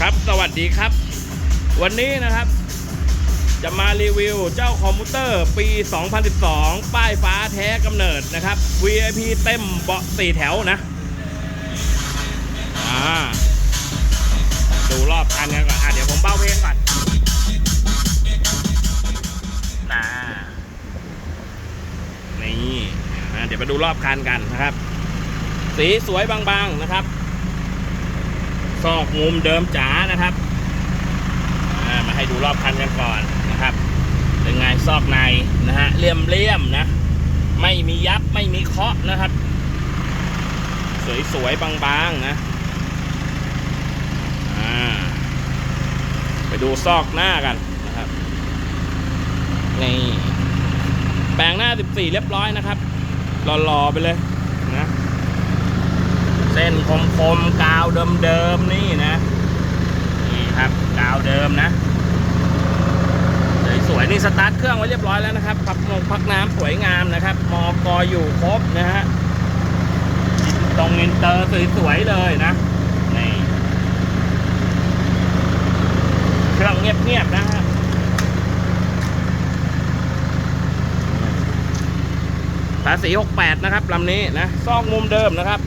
ครับสวัสดีครับ วันนี้นะครับ จะมารีวิวเจ้าคอมพิวเตอร์ปี 2012 ป้ายฟ้าแท้กำเนิดนะครับ VIP เต็มเบาะสี่แถวนะอ่าดูรอบคันกันก่อนอะเดี๋ยวผมเบ้าเพลงก่อนนะนี่เดี๋ยวมาดูรอบคันกันนะครับ สีสวยบางๆนะครับ ซอกมุมเดิมจ๋านะครับมาให้ดูรอบคันกันก่อนนะครับเป็นไงซอกในนะฮะเลี่ยมเลี่ยมๆนะ ไม่มียับไม่มีเคาะนะครับ สวยๆบางๆนะอ่าไปดูซอกหน้ากันนะครับนี่แปลงหน้า 14 เรียบร้อยนะครับรอๆไปเลย ส้นคมคมๆกาวเดิมๆนี่นะ นี่ครับกาวเดิมนะสวยๆนี่สตาร์ทเครื่องไว้เรียบร้อยแล้วนะครับพักนงพักน้ำสวยงามนะครับ มอกออยู่ครบนะฮะตรงอินเตอร์สวยๆเลยนะนี่เครื่องเงียบๆนะฮะภาษี68 นะครับลำนี้นะซอกมุมเดิมนะครับ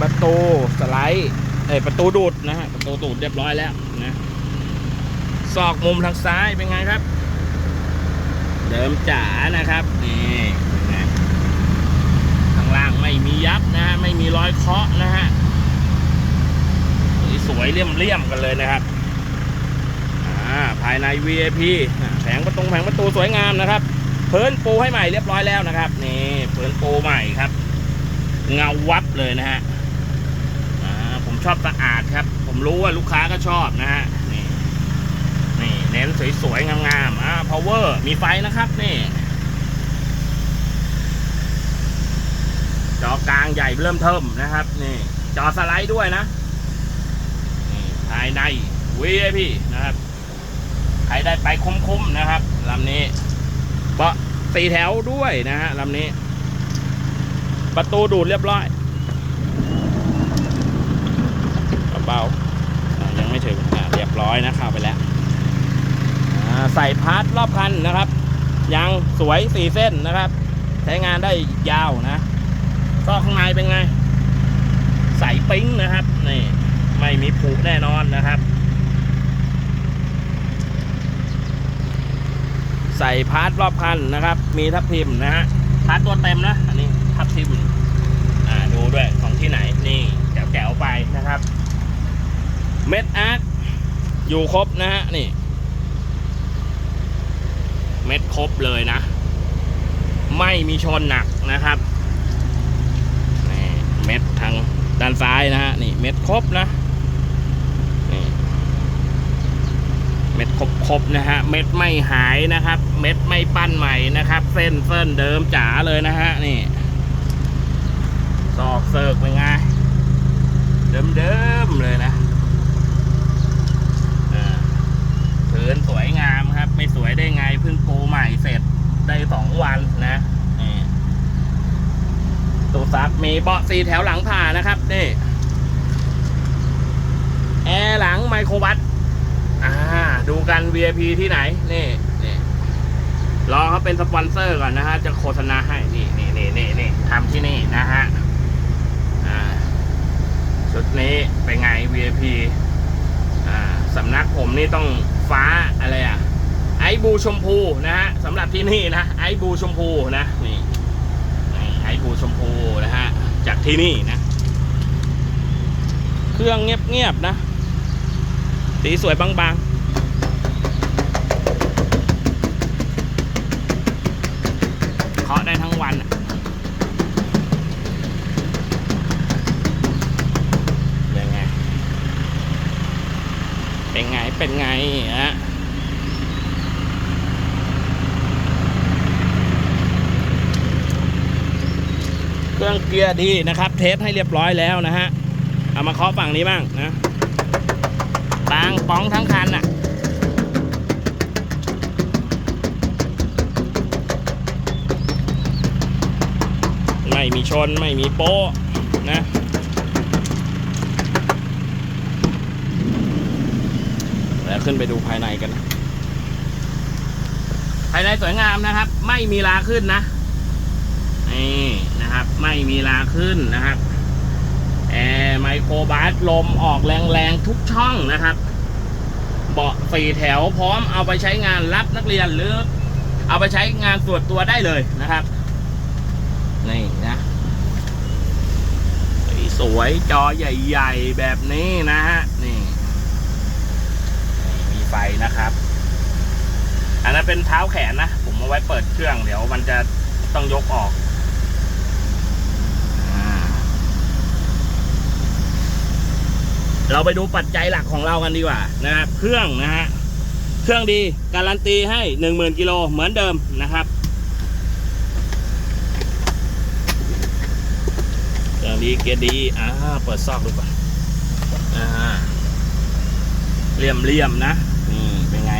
ประ ตูสไลด์เอ้ประตูดูดนะฮะประตูดูดเรียบร้อยแล้วนะซอกมุมทางซ้ายเป็นไงครับ เดิมจ๋านะครับนี่เป็นไงข้างล่างไม่มียับนะฮะไม่มีรอยเคาะนะฮะสวยเลี่ยมๆกันเลยนะครับอ่าภายใน VIP อะแผงประตูแผงประตูสวยงามนะครับเพิ่นปูให้ใหม่เรียบร้อยแล้วนะครับ นี่เพิ่นปูใหม่ครับ เงาวับเลยนะฮะ ผมชอบสะอาดครับ ผมรู้ว่าลูกค้าก็ชอบนะฮะนี่นี่เน้นสวยๆงามๆอ่า power มีไฟนะครับนี่จอกลางใหญ่เริ่มเทิมนะครับ นี่ จอสไลด์ด้วยนะนี่ภายใน VIP นะครับใครได้ไปคุ้มๆนะครับลำนี้เบาะสีแถวด้วยนะฮะลำนี้ ประตูดูดเรียบร้อย เบาๆอะยังไม่ถึงอะเรียบร้ อยนะเข้าไปแล้วใส่พาร์ทรอบคันนะครับยางสวยสี่เส้นนะครับ ใช้งานได้ยาวนะก็ข้างในเป็นไง ใส่ปิ้งนะครับนี่ไม่มีผุแน่นอนนะครับ ใส่พาร์ทรอบคันนะครับ มีทับทิมนะฮะพาร์ทตัวเต็มนะอันนี้ทับทิมอ่าดูด้วยของที่ไหนนี่แจ๋วๆไปนะครับ เม็ดอาร์ต อยู่ครบนะฮะนี่ เม็ดครบเลยนะ ไม่มีชนหนักนะครับนี่เม็ดทางด้านซ้ายนะฮะนี่เม็ดครบนะนี่เม็ดครบครบนะฮะเม็ดไม่หายนะครับ เม็ดไม่ปั้นใหม่นะครับ เส้นเส้นเดิมจ๋าเลยนะฮะนี่ซอกเซิร์กเป็นไงเดิมๆเลยนะอ่า พื้นสวยงามครับ ไม่สวยได้ไงเพิ่งปูใหม่เสร็จได้สองวันนะนี่ตู้ซับมีเบาะสีแถวหลังผ่านะครับนี่แอร์หลังไมโครบัสอ่า ดูกัน VIP ที่ไหน นี่นี่รอเขาเป็นสปอนเซอร์ก่อนนะฮะ จะโฆษณาให้ นี่นี่นี่นี่นี่ทำที่นี่นะฮะอ่าชุดนี้เป็นไง VIP อ่าสำนักผมนี่ต้อง ฟ้าอะไรอะไอบูชมพูนะฮะสำหรับที่นี่นะไอบูชมพูนะนี่ไอบูชมพูนะฮะจากที่นี่นะ เครื่องเงียบๆนะ สีสวยบางๆเคาะได้ทั้งวันไง เป็นไงฮะเครื่องเกียร์ดีนะครับ เทสให้เรียบร้อยแล้วนะฮะ เอามาเคาะฝั่งนี้บ้างนะบางป้องทั้งคันอะไม่มีชนไม่มีโป๊ะนะ ขึ้นไปดูภายในกันนะภายในสวยงามนะครับ ไม่มีลาขึ้นนะนี่นะครับ ไม่มีลาขึ้นนะครับแอร์ไมโครบัสลมออกแรงๆทุกช่องนะครับ เบาะสี่แถวพร้อมเอาไปใช้งานรับนักเรียนหรือ เอาไปใช้งานส่วนตัวได้เลยนะครับนี่นะสวยจอใหญ่ ๆ แบบนี้นะฮะ ไฟนะครับ อันนั้นเป็นเท้าแขนนะ ผมเอาไว้เปิดเครื่อง เดี๋ยวมันจะต้องยกออกเราไปดูปัจจัยหลักของเรากันดีกว่านะครับเครื่องนะฮะเครื่องดีการันตีให้หนึ่งหมื่นกิโลเหมือนเดิมนะครับเครื่องดีเกียร์ดีอ่าเปิดซอกดูก่อนอ่าเลี่ยมเลี่ยมนะ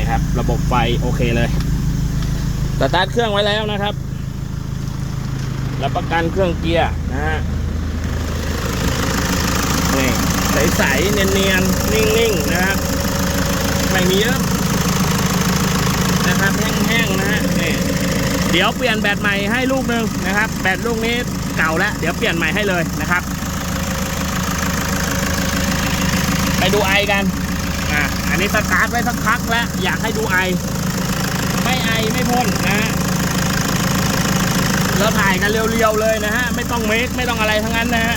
ครับ ระบบไฟโอเคเลยสตาร์ทเครื่องไว้แล้วนะครับรับประกันเครื่องเกียร์นะฮะนี่ใสๆเนียนๆนิ่งๆนะครับไม่มีเยอะนะครับแห้งๆนะฮะนี่เดี๋ยวเปลี่ยนแบตใหม่ให้ลูกหนึ่งนะครับ แบตลูกนี้เก่าแล้ว เดี๋ยวเปลี่ยนใหม่ให้เลยนะครับ ไปดูไอกัน นนี้สตาร์ทไว้สักพักแล้ว อยากให้ดูไอ ไม่ไอไม่พ่นนะฮะเราถ่ายกันเรียวๆเลยนะฮะ ไม่ต้องเมคไม่ต้องอะไรทั้งนั้นนะฮะ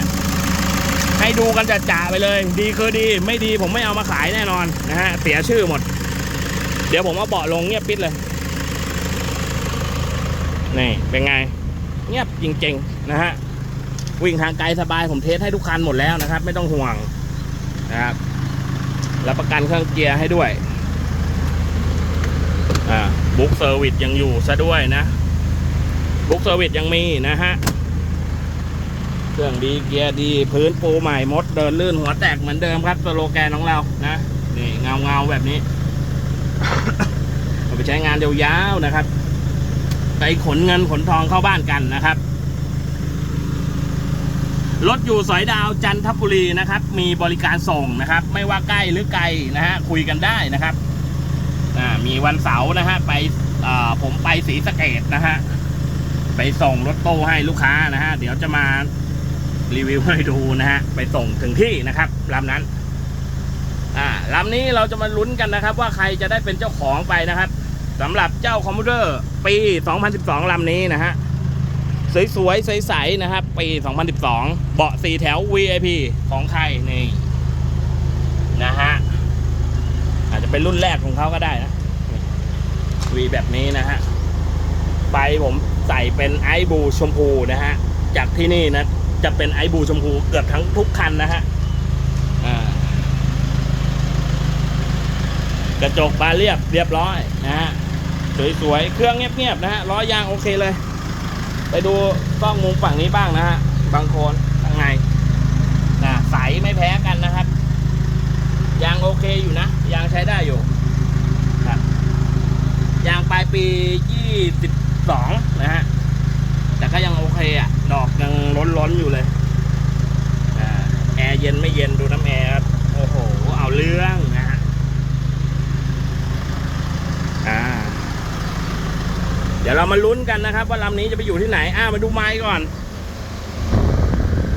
ให้ดูกันจ่าๆไปเลย ดีคือดี ไม่ดีผมไม่เอามาขายแน่นอนนะฮะ เสียชื่อหมด เดี๋ยวผมเอาเบาะลงเงียบปิดเลย นี่เป็นไง เงียบจริงๆนะฮะ วิ่งทางไกลสบายผมเทสให้ทุกคันหมดแล้วนะครับ ไม่ต้องห่วงนะครับ รับประกันเครื่องเกียร์ให้ด้วยอ่าบุ๊กเซอร์วิสยังอยู่ซะด้วยนะ บุ๊กเซอร์วิสยังมีนะฮะ เครื่องดีเกียร์ดี พื้นปูใหม่มดเดินลื่นหัวแตกเหมือนเดิมครับสโลแกนของเรานะ นี่เงาเงาแบบนี้เอาไปใช้งานยาวๆนะครับ ไปขนเงินขนทองเข้าบ้านกันนะครับ รถอยู่สอยดาวจันทบุรีนะครับ มีบริการส่งนะครับ ไม่ว่าใกล้หรือไกลนะฮะคุยกันได้นะครับมีวันเสาร์นะฮะไปผมไปศรีสะเกดนะฮะไปส่งรถตู้ให้ลูกค้านะฮะเดี๋ยวจะมารีวิวให้ดูนะฮะไปส่งถึงที่นะครับลำนั้นอ่าลำนี้เราจะมาลุ้นกันนะครับ ว่าใครจะได้เป็นเจ้าของไปนะครับสำหรับเจ้าคอมพิวเตอร์ปี 2012ลำนี้นะฮะ สวยๆ ใสๆ นะครับ ปี 2012 เบาะสีแถว VIP ของใครนี่ นะฮะ อาจจะเป็นรุ่นแรกของเขาก็ได้นะวีแบบนี้นะฮะ ไฟผมใส่เป็นไอบูชมพูนะฮะ จากที่นี่นะ จะเป็นไอบูชมพูเกือบทั้งทุกคันนะฮะกระจกบานเรียบเรียบร้อยนะฮะ สวยๆ เครื่องเงียบๆ นะฮะล้อยางโอเคเลย ไปดูกล้องมุมฝั่งนี้บ้างนะฮะบางโคนข้างในนะใสไม่แพ้กันนะครับ ยางโอเคอยู่นะ ยางใช้ได้อยู่ครับยางปลายปี 22 นะฮะ แต่ก็ยังโอเคอะ ดอกยังล้นๆอยู่เลยอ่าแอร์เย็นไม่เย็นดูน้ำแอร์ครับโอ้โห เอาเรื่องนะฮะ อ่า เรามาลุ้นกันนะครับ ว่าลำนี้จะไปอยู่ที่ไหนอ่ามาดูไม้ก่อน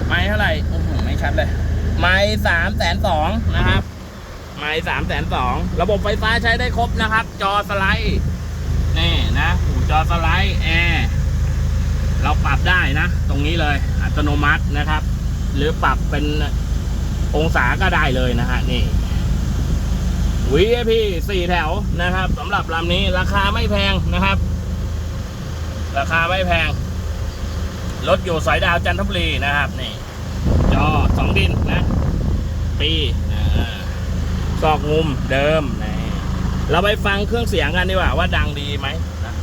ไม้เท่าไหร่อื้อหือไม่ชัดเลย ไม้สามแสนสองนะครับ ไม้สามแสนสองระบบไฟฟ้าใช้ได้ครบนะครับ จอสไลด์นี่นะหูจอสไลด์แอร์เราปรับได้นะ ตรงนี้เลย อัตโนมัตินะครับ หรือปรับเป็นองศาก็ได้เลยนะฮะนี่ VIP สี่แถวนะครับสำหรับลำนี้ราคาไม่แพงนะครับ ราคาไม่แพง รถอยู่สายดาวจันทบุรีนะครับ นี่จอสองดินนะ ปีอซอกมุมเดิมนะเราไปฟังเครื่องเสียงกันดีกว่าว่าดังดีไหมนะ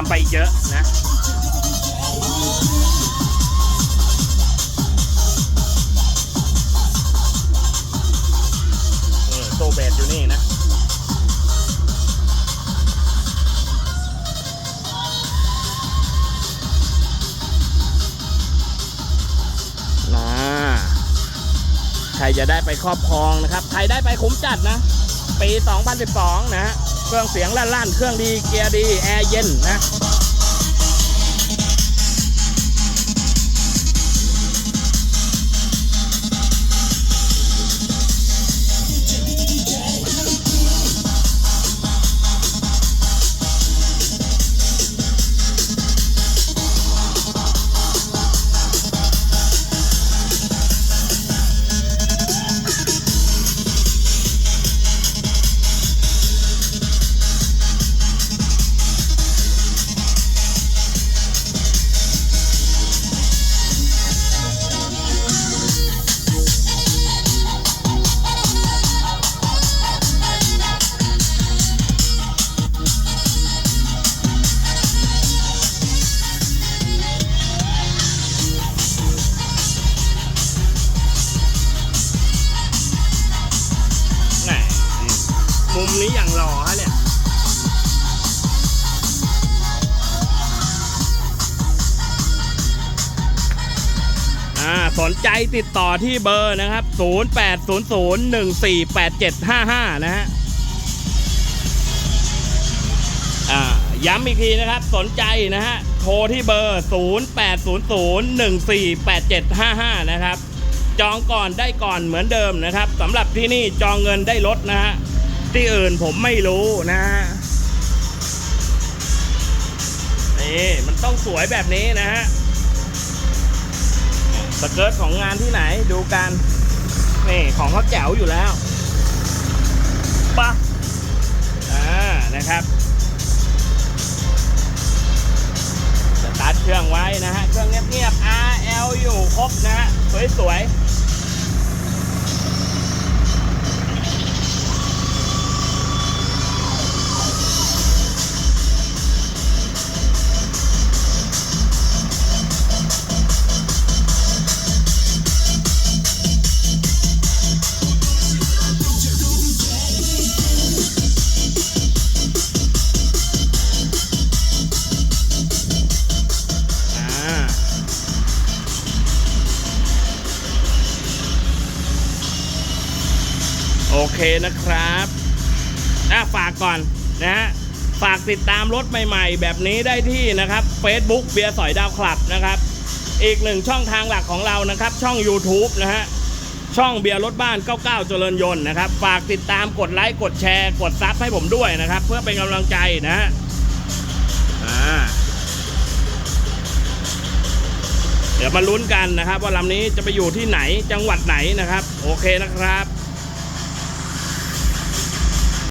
ทํไปเยอะนะโซเบตอยู่นี่นะใครจะได้ไปครอบครองนะครับ ใครได้ไปคุ้มจัดนะ ปี 2012 นะฮะ เครื่องเสียงลั่นๆ เครื่องดี เกียร์ดี แอร์เย็นนะ นี้อย่างหล่อฮะเนี่ยอ่าสนใจติดต่อที่เบอร์นะครับ 0800148755 นะฮะอ่าย้ำอีกทีนะครับ สนใจนะฮะ โทรที่เบอร์ 0800148755 นะครับ จองก่อนได้ก่อนเหมือนเดิมนะครับสำหรับที่นี่จองเงินได้ลดนะฮะ ที่อื่นผมไม่รู้นะฮะนี่มันต้องสวยแบบนี้นะฮะสเกิร์ตของงานที่ไหนดูกันนี่ของเขาแจ๋วอยู่แล้วปะ เคนะครับอะฝากก่อนนะฮะฝากติดตามรถใหม่ๆ แบบนี้ได้ที่นะครับ Facebook เบียร์สอยดาวคลับนะครับ อีกหนึ่งช่องทางหลักของเรานะครับ ช่อง YouTube นะฮะช่องเบียร์รถบ้าน 99 เจริญยนต์นะครับ ฝากติดตามกดไลค์กดแชร์ กดซับให้ผมด้วยนะครับ เพื่อเป็นกำลังใจนะฮะเดี๋ยวมาลุ้นกันนะครับ ว่าลำนี้จะไปอยู่ที่ไหนจังหวัดไหนนะครับ โอเคนะครับ